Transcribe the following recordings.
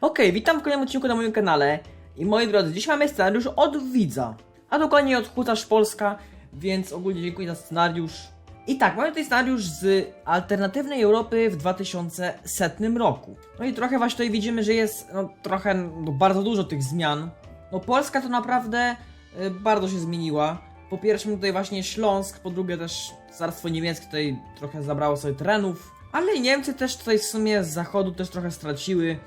Okej, witam w kolejnym odcinku na moim kanale. I moi drodzy, dzisiaj mamy scenariusz od widza, a dokładnie od Hutarz Polska, więc ogólnie dziękuję za scenariusz. I tak, mamy tutaj scenariusz z alternatywnej Europy w 2100 roku. No i trochę właśnie tutaj widzimy, że jest no, trochę, no, bardzo dużo tych zmian. No Polska to naprawdę y, bardzo się zmieniła. Po pierwsze tutaj właśnie Śląsk, po drugie też Carstwo Niemieckie tutaj trochę zabrało sobie terenów. Ale Niemcy też tutaj w sumie z zachodu też trochę straciły.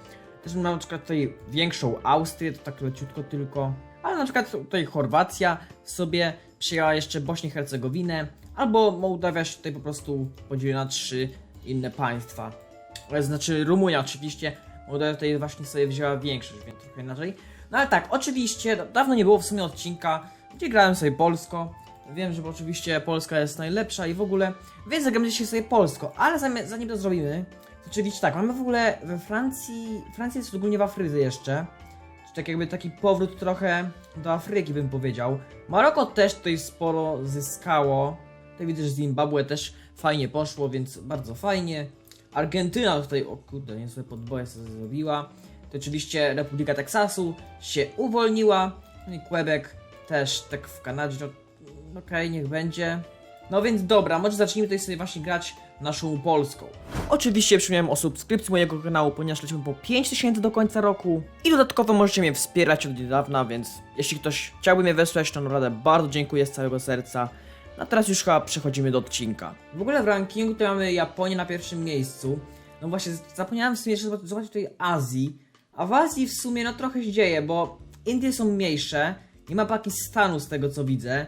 Też mamy na przykład tutaj większą Austrię, to tak leciutko tylko. Ale na przykład tutaj Chorwacja sobie przyjęła jeszcze Bośnię i Hercegowinę. Albo Mołdawia się tutaj po prostu podzieliła na trzy inne państwa. To Znaczy Rumunia oczywiście. Mołdawia tutaj właśnie sobie wzięła większość, więc trochę inaczej. No ale tak, oczywiście, da- dawno nie było w sumie odcinka, gdzie grałem sobie polsko. Wiem, że oczywiście Polska jest najlepsza i w ogóle, więc zagramy dzisiaj sobie polsko, ale zanim, zanim to zrobimy, oczywiście tak, mamy w ogóle we Francji, Francja jest ogólnie w Afryce jeszcze, czy tak jakby taki powrót trochę do Afryki bym powiedział. Maroko też tutaj sporo zyskało, tutaj widzę, że Zimbabwe też fajnie poszło, więc bardzo fajnie. Argentyna tutaj, o kurde, niezłe podboje sobie zrobiła. To oczywiście Republika Teksasu się uwolniła. No i Quebec też tak w Kanadzie. No, Okej, niech będzie. No więc dobra, może zacznijmy tutaj sobie właśnie grać naszą polską. Oczywiście przypomniałem o subskrypcji mojego kanału, ponieważ lecimy po 5000 do końca roku. I dodatkowo możecie mnie wspierać od niedawna, więc jeśli ktoś chciałby mnie wesłać, to naprawdę bardzo dziękuję z całego serca. No a teraz już chyba przechodzimy do odcinka. W ogóle w rankingu tutaj mamy Japonię na pierwszym miejscu. No właśnie, zapomniałem w sumie jeszcze zobaczyć tutaj Azji. A w Azji w sumie no trochę się dzieje, bo Indie są mniejsze. Nie ma Pakistanu z tego co widzę.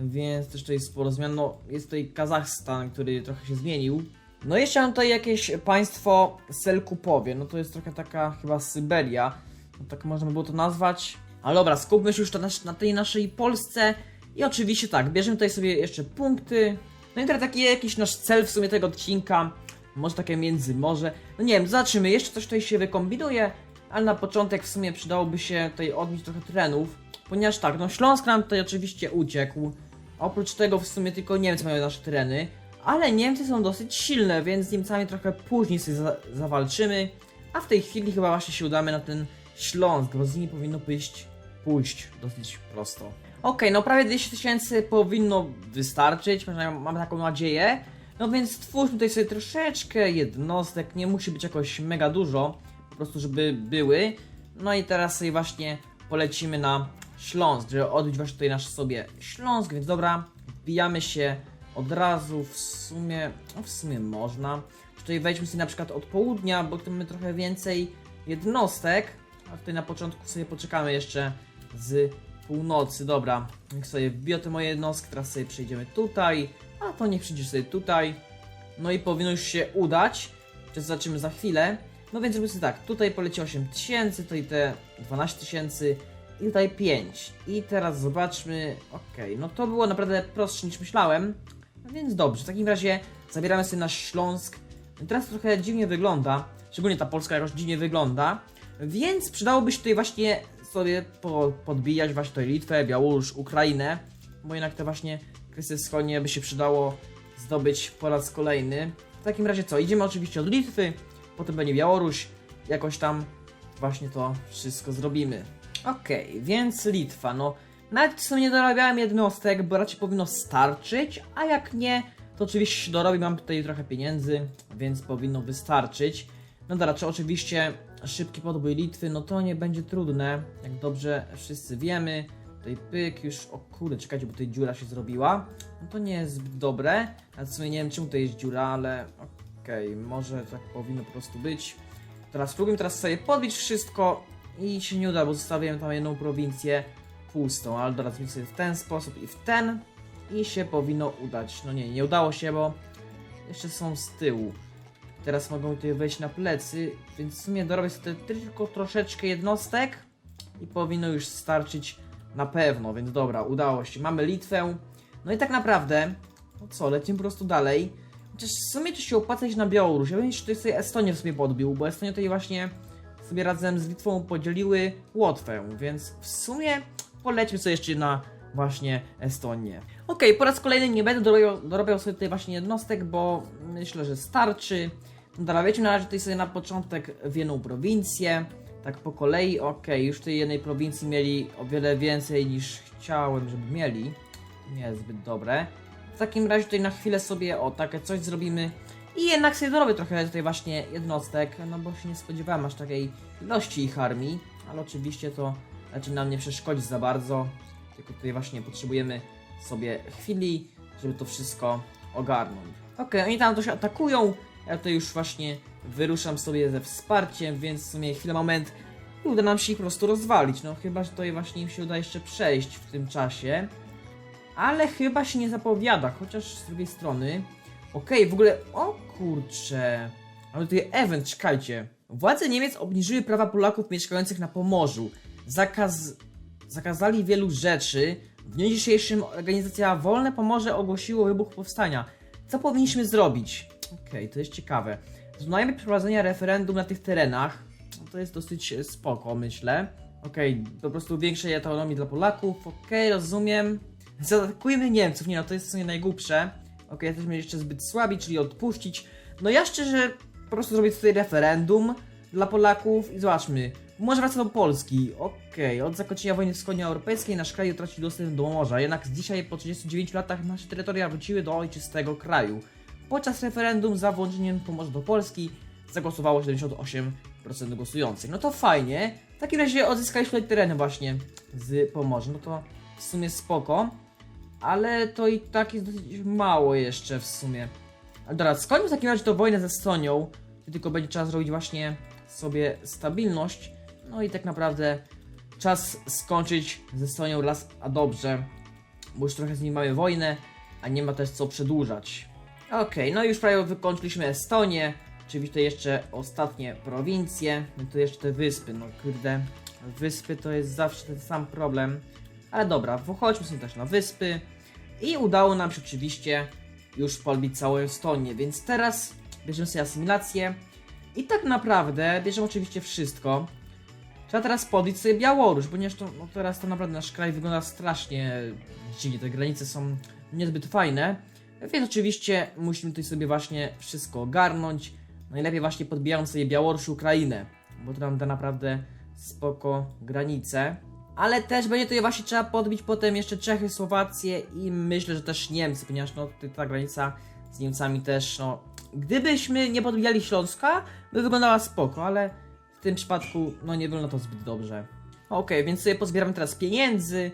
Więc też tutaj sporo zmian. No jest tutaj Kazachstan, który trochę się zmienił. No jeszcze mam tutaj jakieś państwo Selkupowie. No to jest trochę taka chyba Syberia. No tak można by było to nazwać. Ale dobra, skupmy się już na, na tej naszej Polsce. I oczywiście tak, bierzemy tutaj sobie jeszcze punkty. No i teraz taki jakiś nasz cel w sumie tego odcinka. Może takie międzymorze. No nie wiem, zobaczymy, jeszcze coś tutaj się wykombinuje. Ale na początek w sumie przydałoby się tutaj odbić trochę terenów. Ponieważ tak, no Śląsk nam tutaj oczywiście uciekł. Oprócz tego w sumie tylko Niemcy mają nasze tereny. Ale Niemcy są dosyć silne, więc z Niemcami trochę później sobie za zawalczymy. A w tej chwili chyba właśnie się udamy na ten Śląsk, bo z nimi powinno pójść, pójść dosyć prosto. Okej, no prawie 200 tysięcy powinno wystarczyć, przynajmniej mam taką nadzieję. No więc stwórzmy tutaj sobie troszeczkę jednostek, nie musi być jakoś mega dużo, po prostu żeby były. No i teraz sobie właśnie polecimy na Śląsk, żeby odbić właśnie tutaj nasz sobie Śląsk, więc dobra, wbijamy się od razu, w sumie, no w sumie można. Tutaj wejdźmy sobie na przykład od południa, bo tu mamy trochę więcej jednostek, a tutaj na początku sobie poczekamy jeszcze z północy, dobra. Niech sobie wbiję te moje jednostki, teraz sobie przejdziemy tutaj, a to niech przyjdzie sobie tutaj. No i powinno już się udać, czy zobaczymy za chwilę. No więc robimy sobie tak, tutaj poleci 8000, tutaj te 12 tysięcy i tutaj 5. I teraz zobaczmy, okej, no to było naprawdę prostsze niż myślałem. No więc dobrze, w takim razie zabieramy sobie nasz Śląsk. Teraz trochę dziwnie wygląda, szczególnie ta Polska jakoś dziwnie wygląda, więc przydałoby się tutaj właśnie sobie po, podbijać właśnie tutaj Litwę, Białoruś, Ukrainę, bo jednak te właśnie kwestie wschodnie by się przydało zdobyć po raz kolejny. W takim razie co, idziemy oczywiście od Litwy, potem będzie Białoruś, jakoś tam właśnie to wszystko zrobimy. Okej, więc Litwa, no nawet sobie nie dorabiałem jednostek, bo raczej powinno starczyć, a jak nie, to oczywiście się dorobi, mam tutaj trochę pieniędzy, więc powinno wystarczyć. No dobra, czy oczywiście szybki podbój Litwy, no to nie będzie trudne, jak dobrze wszyscy wiemy. Tutaj pyk, już, o kurde, czekajcie, bo tutaj dziura się zrobiła. No to nie jest zbyt dobre, nawet w sumie nie wiem czemu tutaj jest dziura, ale okej, może tak powinno po prostu być. Teraz spróbujmy teraz sobie podbić wszystko i się nie uda, bo zostawiłem tam jedną prowincję pustą, ale zrobię sobie w ten sposób i w ten i się powinno udać. No nie, nie udało się, bo jeszcze są z tyłu. Teraz mogą tutaj wejść na plecy, więc w sumie dorobię sobie tylko troszeczkę jednostek i powinno już starczyć na pewno, więc dobra, udało się. Mamy Litwę. No i tak naprawdę, no co, lecimy po prostu dalej. Chociaż w sumie to się opłaca iść na Białoruś. Ja bym jeszcze tutaj sobie Estonię w sumie podbił, bo Estonia tutaj właśnie sobie razem z Litwą podzieliły Łotwę, więc w sumie polećmy sobie jeszcze na właśnie Estonię. Okej, po raz kolejny nie będę dorobiał, dorobiał sobie tutaj właśnie jednostek, bo myślę, że starczy. Dobra, wiecie, na razie tutaj sobie na początek w jedną prowincję. tak po kolei, okej, już tej jednej prowincji mieli o wiele więcej niż chciałem, żeby mieli. Nie jest zbyt dobre. W takim razie tutaj na chwilę sobie, o, takie coś zrobimy. I jednak sobie dorobię trochę tutaj właśnie jednostek, no bo się nie spodziewałem aż takiej ilości ich armii, ale oczywiście to raczej nam nie przeszkodzi za bardzo, tylko tutaj właśnie potrzebujemy sobie chwili, żeby to wszystko ogarnąć. Okej, oni tam to się atakują, ja tutaj już właśnie wyruszam sobie ze wsparciem, więc w sumie chwilę, moment. I uda nam się ich po prostu rozwalić, no chyba, że tutaj właśnie im się uda jeszcze przejść w tym czasie, ale chyba się nie zapowiada, chociaż z drugiej strony. Okej, w ogóle, o kurcze. Mamy tutaj event, czekajcie. Władze Niemiec obniżyły prawa Polaków mieszkających na Pomorzu. Zakaz... Zakazali wielu rzeczy. W dniu dzisiejszym organizacja Wolne Pomorze ogłosiło wybuch powstania. Co powinniśmy zrobić? Okej, to jest ciekawe. Żądajmy przeprowadzenia referendum na tych terenach. No to jest dosyć e, spoko, myślę. Okej, po prostu większej autonomii dla Polaków. Okej, rozumiem. Zaatakujmy Niemców. Nie no, to jest w sumie najgłupsze. Okej, jesteśmy jeszcze zbyt słabi, czyli odpuścić. No ja szczerze po prostu zrobię tutaj referendum dla Polaków i zobaczmy. Może wraca do Polski. Okej, od zakończenia wojny wschodnioeuropejskiej nasz kraj utracił dostęp do morza, jednak dzisiaj po 39 latach nasze terytoria wróciły do ojczystego kraju. Podczas referendum za włączeniem Pomorza do Polski zagłosowało 78% głosujących. No to fajnie. W takim razie odzyskaliśmy tereny właśnie z Pomorza. No to w sumie spoko. Ale to i tak jest dosyć mało jeszcze w sumie. Ale dobra, skończmy w takim razie tą wojnę ze gdzie Tylko będzie trzeba zrobić właśnie sobie stabilność. No i tak naprawdę czas skończyć ze Estonią raz a dobrze. Bo już trochę z nimi mamy wojnę, a nie ma też co przedłużać. Okej, no i już prawie wykończyliśmy Estonię. Oczywiście jeszcze ostatnie prowincje. No to jeszcze te wyspy, no kurde. Wyspy to jest zawsze ten sam problem. Ale dobra, wychodźmy sobie też na wyspy. I udało nam się oczywiście już podbić całą Estonię, więc teraz bierzemy sobie asymilację. I tak naprawdę bierzemy oczywiście wszystko. Trzeba teraz podbić sobie Białoruś, ponieważ to, no teraz to naprawdę nasz kraj wygląda strasznie dziwnie. Te granice są niezbyt fajne. Więc oczywiście musimy tutaj sobie właśnie wszystko ogarnąć. Najlepiej właśnie podbijając sobie Białoruś Ukrainę, bo to nam da naprawdę spoko granice. Ale też będzie tutaj właśnie trzeba podbić potem jeszcze Czechy, Słowację i myślę, że też Niemcy, ponieważ no tutaj ta granica z Niemcami też, no... Gdybyśmy nie podbijali Śląska, by wyglądała spoko, ale w tym przypadku, no nie wygląda to zbyt dobrze. Okej, więc sobie pozbieramy teraz pieniędzy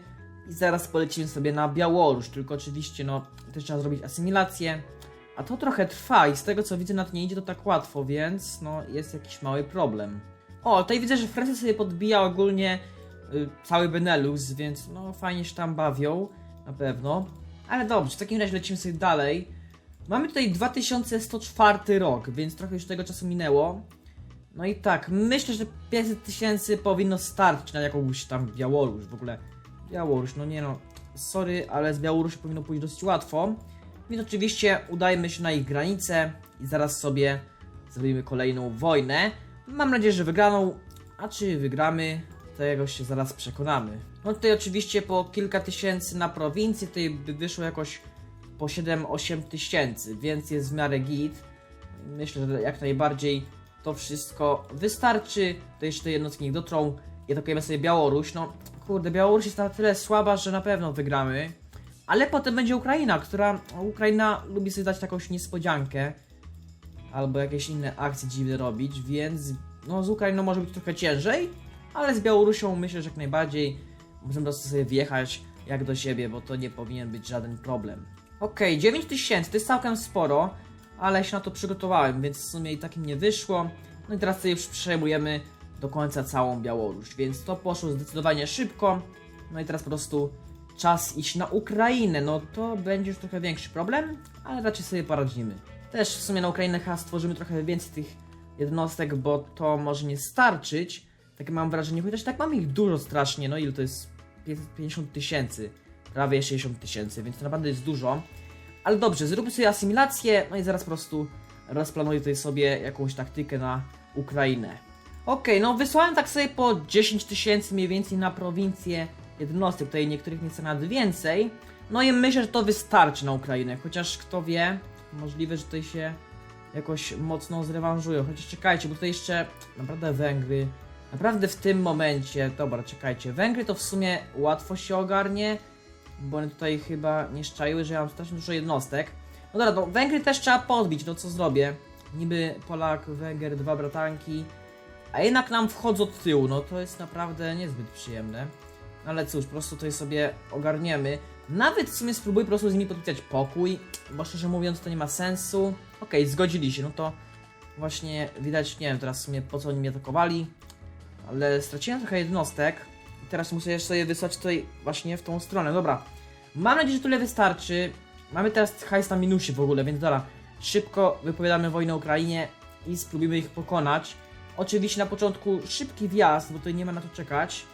i zaraz polecimy sobie na Białoruś, tylko oczywiście, no, też trzeba zrobić asymilację. A to trochę trwa i z tego co widzę, na to nie idzie to tak łatwo, więc no jest jakiś mały problem. O, tutaj widzę, że Francja sobie podbija ogólnie cały Benelux, więc no fajnie się tam bawią, na pewno. Ale dobrze, w takim razie lecimy sobie dalej. Mamy tutaj 2104 rok, więc trochę już tego czasu minęło. No i tak, myślę, że 500 tysięcy powinno starczyć na jakąś tam Białoruś w ogóle. Białoruś, no nie no, sorry, ale z Białorusi powinno pójść dosyć łatwo. Więc oczywiście udajmy się na ich granicę i zaraz sobie zrobimy kolejną wojnę. Mam nadzieję, że wygraną, a czy wygramy, jakoś się zaraz przekonamy. No tutaj oczywiście po kilka tysięcy na prowincję, tutaj by wyszło jakoś po 7-8 tysięcy, więc jest w miarę git. Myślę, że jak najbardziej to wszystko wystarczy. To jeszcze jednostki niech dotrą i atakujemy sobie Białoruś. No kurde, Białoruś jest na tyle słaba, że na pewno wygramy. Ale potem będzie Ukraina, która. Ukraina lubi sobie dać jakąś niespodziankę. Albo jakieś inne akcje dziwne robić, więc no z Ukrainą może być trochę ciężej, ale z Białorusią myślę, że jak najbardziej możemy po prostu sobie wjechać jak do siebie, bo to nie powinien być żaden problem. Okej, 9000 to jest całkiem sporo, ale się na to przygotowałem, więc w sumie i tak im nie wyszło. No i teraz sobie już przejmujemy do końca całą Białoruś, więc to poszło zdecydowanie szybko. No i teraz po prostu czas iść na Ukrainę. No to będzie już trochę większy problem, ale raczej sobie poradzimy. Też w sumie na Ukrainę chyba stworzymy trochę więcej tych jednostek, bo to może nie starczyć. Takie mam wrażenie, chociaż tak mam ich dużo strasznie. No ile to jest? 550 tysięcy. Prawie 60 tysięcy, więc to naprawdę jest dużo. Ale dobrze, zróbmy sobie asymilację, no i zaraz po prostu rozplanuję tutaj sobie jakąś taktykę na Ukrainę. Okej, no wysłałem tak sobie po 10 tysięcy mniej więcej na prowincję jednostek, tutaj niektórych nieco nawet więcej. No i myślę, że to wystarczy na Ukrainę, chociaż kto wie, możliwe, że tutaj się jakoś mocno zrewanżują. Chociaż czekajcie, bo tutaj jeszcze naprawdę Węgry Naprawdę w tym momencie, dobra, czekajcie, Węgry to w sumie łatwo się ogarnie, bo one tutaj chyba nie szczaiły, że ja mam strasznie dużo jednostek. No dobra, no Węgry też trzeba podbić, no co zrobię? Niby Polak, Węgier, dwa bratanki, a jednak nam wchodzą od tyłu, no to jest naprawdę niezbyt przyjemne. No ale cóż, po prostu tutaj sobie ogarniemy. Nawet w sumie spróbuję po prostu z nimi podpisać pokój, bo szczerze mówiąc to nie ma sensu. Okej, zgodzili się, no to właśnie widać, nie wiem teraz w sumie po co oni mnie atakowali, ale straciłem trochę jednostek i teraz muszę jeszcze je wysłać tutaj właśnie w tą stronę. Dobra, mam nadzieję, że tyle wystarczy. Mamy teraz hajs na minusie w ogóle, więc dobra, szybko wypowiadamy wojnę Ukrainie i spróbujemy ich pokonać. Oczywiście na początku szybki wjazd, bo tutaj nie ma na to czekać.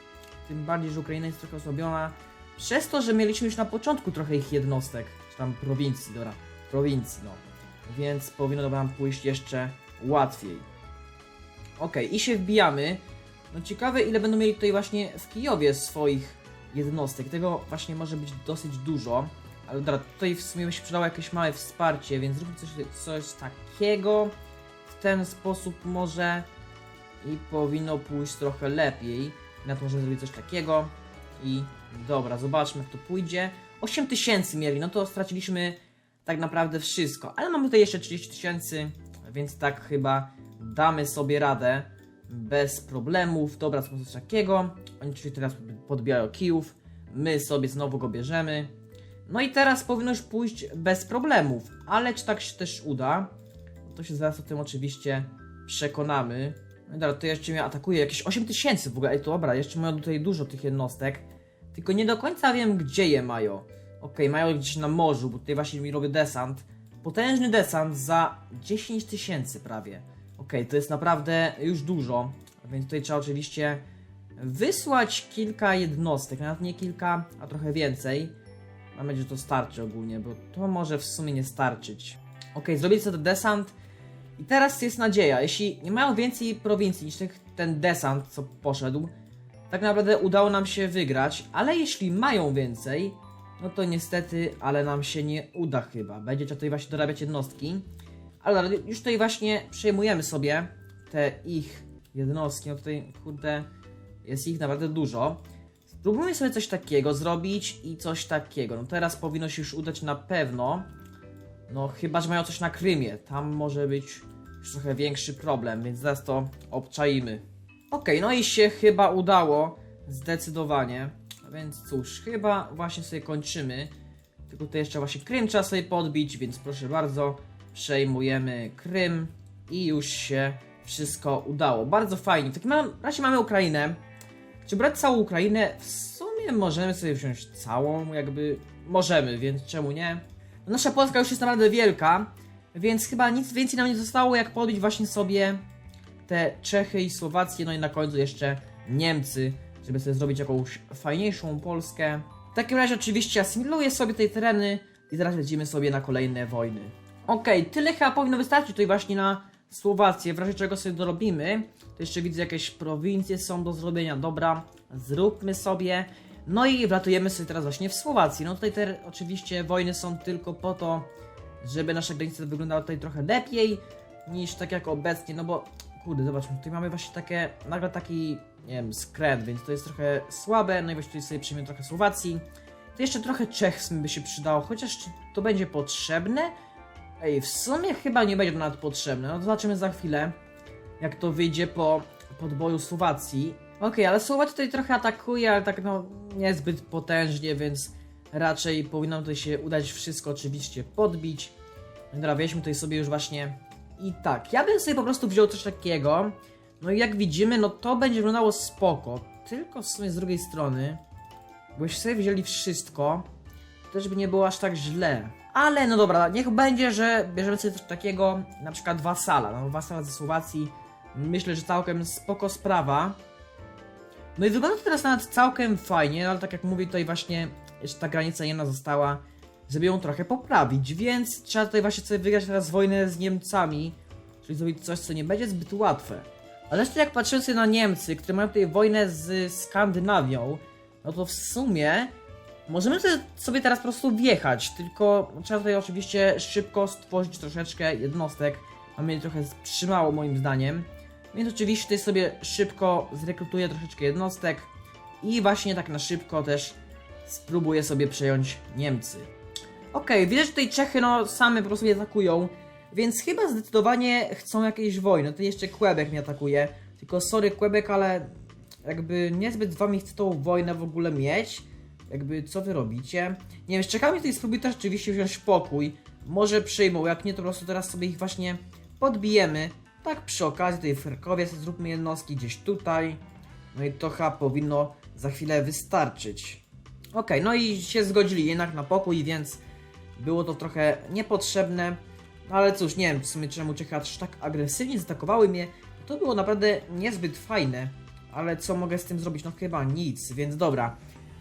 Tym bardziej, że Ukraina jest trochę osłabiona. Przez to, że mieliśmy już na początku trochę ich jednostek, czy tam prowincji, dobra, prowincji, no. Więc powinno nam pójść jeszcze łatwiej. Okej, i się wbijamy. No ciekawe, ile będą mieli tutaj właśnie w Kijowie swoich jednostek. Tego właśnie może być dosyć dużo. Ale dobra, tutaj w sumie by się przydało jakieś małe wsparcie, więc zróbmy coś, coś takiego. W ten sposób może i powinno pójść trochę lepiej. Na to możemy zrobić coś takiego. I dobra, zobaczmy jak to pójdzie. 8 tysięcy mieli, no to straciliśmy tak naprawdę wszystko. Ale mamy tutaj jeszcze 30 tysięcy, więc tak chyba damy sobie radę bez problemów. Dobra, co coś takiego. Oni czyli teraz podbijają Kijów. My sobie znowu go bierzemy. No i teraz powinno już pójść bez problemów. Ale czy tak się też uda? To się zaraz o tym oczywiście przekonamy. No dobra, to jeszcze mnie atakuje jakieś 8 tysięcy w ogóle. Ej, to dobra, jeszcze mają tutaj dużo tych jednostek. Tylko nie do końca wiem, gdzie je mają. Okej, mają gdzieś na morzu, bo tutaj właśnie mi robię desant. Potężny desant za 10 tysięcy prawie. Okej, to jest naprawdę już dużo. Więc tutaj trzeba oczywiście wysłać kilka jednostek. Nawet nie kilka, a trochę więcej. Mam nadzieję, że to starczy ogólnie, bo to może w sumie nie starczyć. Okej, zrobić sobie desant. I teraz jest nadzieja. Jeśli nie mają więcej prowincji niż ten desant, co poszedł, tak naprawdę udało nam się wygrać, ale jeśli mają więcej, no to niestety, ale nam się nie uda chyba. Będzie trzeba tutaj właśnie dorabiać jednostki. Ale już tutaj właśnie przejmujemy sobie te ich jednostki. No tutaj, kurde, jest ich naprawdę dużo. Spróbujmy sobie coś takiego zrobić i coś takiego. No teraz powinno się już udać na pewno. No chyba, że mają coś na Krymie. Tam może być już trochę większy problem, więc zaraz to obczaimy. Okej, no i się chyba udało. Zdecydowanie. A więc cóż, chyba właśnie sobie kończymy. Tylko tutaj jeszcze właśnie Krym trzeba sobie podbić, więc proszę bardzo, przejmujemy Krym i już się wszystko udało. Bardzo fajnie. W takim razie mamy Ukrainę. Czy brać całą Ukrainę? W sumie możemy sobie wziąć całą, jakby możemy, więc czemu nie? No, Nasza Polska już jest naprawdę wielka, więc chyba nic więcej nam nie zostało, jak podbić właśnie sobie te Czechy i Słowację, no i na końcu jeszcze Niemcy, żeby sobie zrobić jakąś fajniejszą Polskę. W takim razie oczywiście asymiluję sobie te tereny i zaraz lecimy sobie na kolejne wojny. Okej, tyle chyba powinno wystarczyć tutaj właśnie na Słowację, w razie czego sobie dorobimy. To jeszcze widzę jakieś prowincje są do zrobienia, dobra, zróbmy sobie. No i wlatujemy sobie teraz właśnie w Słowacji. No tutaj te oczywiście wojny są tylko po to, żeby nasza granica wyglądała tutaj trochę lepiej niż tak jak obecnie, no bo kurde, zobaczmy, tutaj mamy właśnie takie, nagle taki, nie wiem, skręt, więc to jest trochę słabe, no i właśnie tutaj sobie przyjmiemy trochę Słowacji. To jeszcze trochę Czech by się przydało, chociaż to będzie potrzebne? Ej, w sumie chyba nie będzie to nawet potrzebne, no zobaczymy za chwilę, jak to wyjdzie po podboju Słowacji. Okej, ale Słowacja tutaj trochę atakuje, ale tak no niezbyt potężnie, więc raczej powinno tutaj się udać wszystko oczywiście podbić. Dobra, weźmy tutaj sobie już właśnie i tak, ja bym sobie po prostu wziął coś takiego. No i jak widzimy, no to będzie wyglądało spoko. Tylko w sumie z drugiej strony, bo sobie wzięli wszystko, to też by nie było aż tak źle. Ale no dobra, niech będzie, że bierzemy sobie coś takiego, na przykład wasala. No wasala ze Słowacji, myślę, że całkiem spoko sprawa. No i wygląda to teraz nawet całkiem fajnie, ale tak jak mówię, tutaj właśnie jeszcze ta granica jedna została, żeby ją trochę poprawić, więc trzeba tutaj właśnie sobie wygrać teraz wojnę z Niemcami, czyli zrobić coś, co nie będzie zbyt łatwe. Ale jeszcze jak patrzymy sobie na Niemcy, które mają tutaj wojnę z Skandynawią, no to w sumie możemy sobie- teraz po prostu wjechać, tylko trzeba tutaj oczywiście szybko stworzyć troszeczkę jednostek, a mnie trochę trzymało moim zdaniem. Więc oczywiście tutaj sobie szybko zrekrutuję troszeczkę jednostek i właśnie tak na szybko też spróbuję sobie przejąć Niemcy. Okej, widzę, że tutaj Czechy no same po prostu mnie atakują, więc chyba zdecydowanie chcą jakiejś wojny. Tutaj jeszcze Quebec mnie atakuje, tylko sorry Quebec, ale jakby niezbyt wami chcę tą wojnę w ogóle mieć. Jakby co wy robicie? Nie wiem, z Czechami tutaj spróbuję też oczywiście wziąć pokój. Może przyjmą, jak nie to po prostu teraz sobie ich właśnie podbijemy. Tak przy okazji, tutaj w Krakowie zróbmy jednostki gdzieś tutaj. No i to chyba powinno za chwilę wystarczyć. Okej, no i się zgodzili jednak na pokój, więc było to trochę niepotrzebne. No ale cóż, nie wiem w sumie czemu Czechy aż tak agresywnie zaatakowały mnie. To było naprawdę niezbyt fajne. Ale co mogę z tym zrobić? No chyba nic, więc dobra.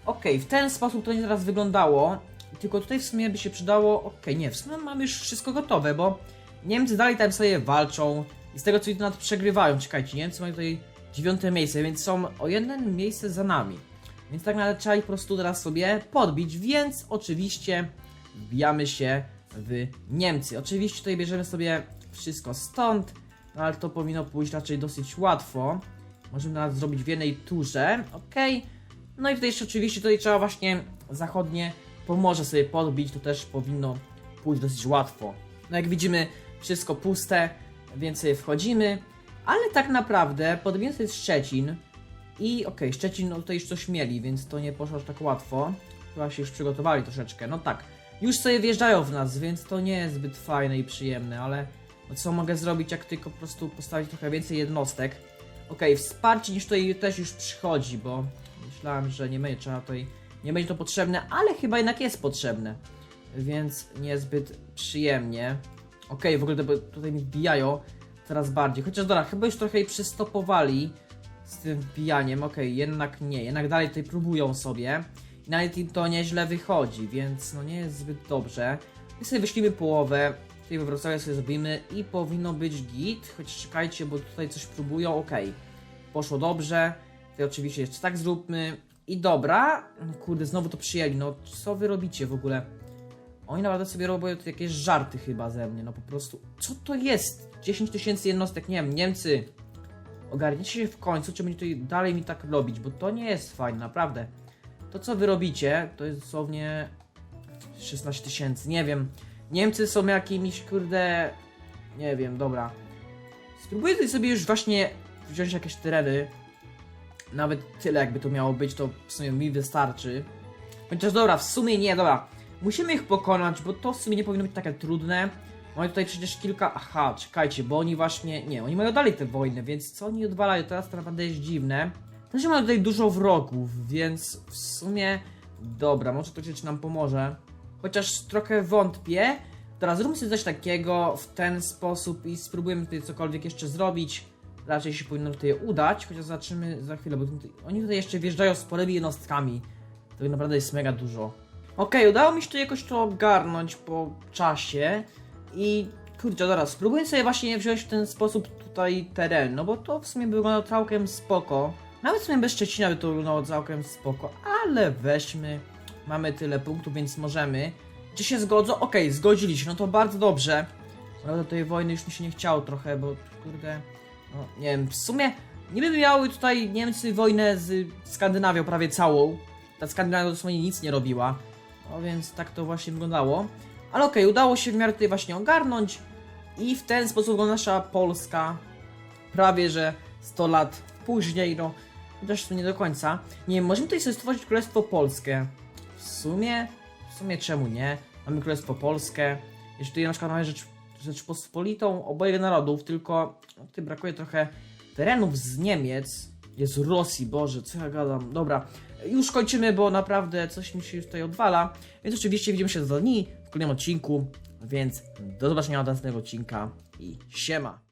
Okej, w ten sposób to nie teraz wyglądało. Tylko tutaj w sumie by się przydało. Okej, nie, w sumie mamy już wszystko gotowe, bo Niemcy dalej tam sobie walczą. I z tego co widzę, nawet przegrywają. Czekajcie, Niemcy mają tutaj dziewiąte miejsce, więc są o jeden miejsce za nami. Więc tak naprawdę trzeba ich po prostu teraz sobie podbić, więc oczywiście wbijamy się w Niemcy. Oczywiście tutaj bierzemy sobie wszystko stąd, no ale to powinno pójść raczej dosyć łatwo. Możemy nawet zrobić w jednej turze, ok. No i tutaj jeszcze oczywiście tutaj trzeba właśnie zachodnie Pomorze sobie podbić, to też powinno pójść dosyć łatwo. No jak widzimy, wszystko puste, więc wchodzimy, ale tak naprawdę podbijemy sobie Szczecin i okej, Szczecin no tutaj już coś mieli, więc to nie poszło aż tak łatwo. Chyba się już przygotowali troszeczkę, no tak. Już sobie wjeżdżają w nas, więc to nie jest zbyt fajne i przyjemne, ale no co mogę zrobić, jak tylko po prostu postawić trochę więcej jednostek. Okej, wsparcie niż tutaj też już przychodzi, bo myślałem, że nie będzie trzeba tutaj, nie będzie to potrzebne, ale chyba jednak jest potrzebne. Więc niezbyt przyjemnie. Okej, w ogóle tutaj mi wbijają coraz bardziej, chociaż dobra, chyba już trochę jej przystopowali z tym wbijaniem, okej, jednak nie, jednak dalej tutaj próbują sobie i nawet im to nieźle wychodzi, więc no nie jest zbyt dobrze. My sobie wyślimy połowę, tutaj we Wrocławiu sobie zrobimy i powinno być git, choć czekajcie, bo tutaj coś próbują, okej, poszło dobrze, tutaj oczywiście jeszcze tak zróbmy i dobra, kurde, znowu to przyjęli, no co wy robicie w ogóle? Oni naprawdę sobie robią jakieś żarty chyba ze mnie, no po prostu, co to jest? 10 tysięcy jednostek, nie wiem, Niemcy, ogarnijcie się w końcu, czy będziecie tutaj dalej mi tak robić, bo to nie jest fajne, naprawdę. To co wy robicie, to jest dosłownie 16 tysięcy, nie wiem. Niemcy są jakimiś, kurde, nie wiem, dobra. Spróbuję tutaj sobie już właśnie wziąć jakieś tereny. Nawet tyle jakby to miało być, to w sumie mi wystarczy. Chociaż dobra, w sumie nie, dobra. Musimy ich pokonać, bo to w sumie nie powinno być takie trudne. Mamy tutaj przecież kilka. Aha, czekajcie, bo oni właśnie. Nie, oni mają dalej te wojny, więc co oni odwalają teraz, to naprawdę jest dziwne. Też mają tutaj dużo wrogów, więc w sumie. Dobra, może to rzecz nam pomoże. Chociaż trochę wątpię. Teraz zróbmy sobie coś takiego w ten sposób i spróbujemy tutaj cokolwiek jeszcze zrobić. Raczej się powinno tutaj udać, chociaż zobaczymy za chwilę, bo tutaj, oni tutaj jeszcze wjeżdżają sporymi jednostkami. To tak naprawdę jest mega dużo. Okej, udało mi się tu jakoś to ogarnąć po czasie i kurczę, dobra, spróbuję sobie właśnie wziąć w ten sposób tutaj teren, no bo to w sumie wyglądało całkiem spoko. Nawet w sumie bez Szczecina by to wyglądało całkiem spoko, ale weźmy, mamy tyle punktów, więc możemy. Czy się zgodzą? Okej, się, no to bardzo dobrze. Ale do tej wojny już mi się nie chciało trochę, bo kurde, no nie wiem, w sumie niby miały tutaj Niemcy wojnę z Skandynawią prawie całą. Ta Skandynawia dosłownie nic nie robiła. No więc tak to właśnie wyglądało. Ale okej, udało się w miarę tutaj właśnie ogarnąć i w ten sposób nasza Polska prawie że 100 lat później, no chociaż to nie do końca. Nie wiem, możemy tutaj sobie stworzyć Królestwo Polskie. W sumie, w sumie czemu nie? Mamy Królestwo Polskie. Jeszcze tutaj na przykład mamy Rzecz, Rzeczpospolitą obojga narodów, tylko tutaj brakuje trochę terenów z Niemiec. Jest Rosji, Boże, co ja gadam. Dobra, już kończymy, bo naprawdę coś mi się tutaj odwala. Więc oczywiście widzimy się za dni w kolejnym odcinku. Więc do zobaczenia do następnego odcinka i siema.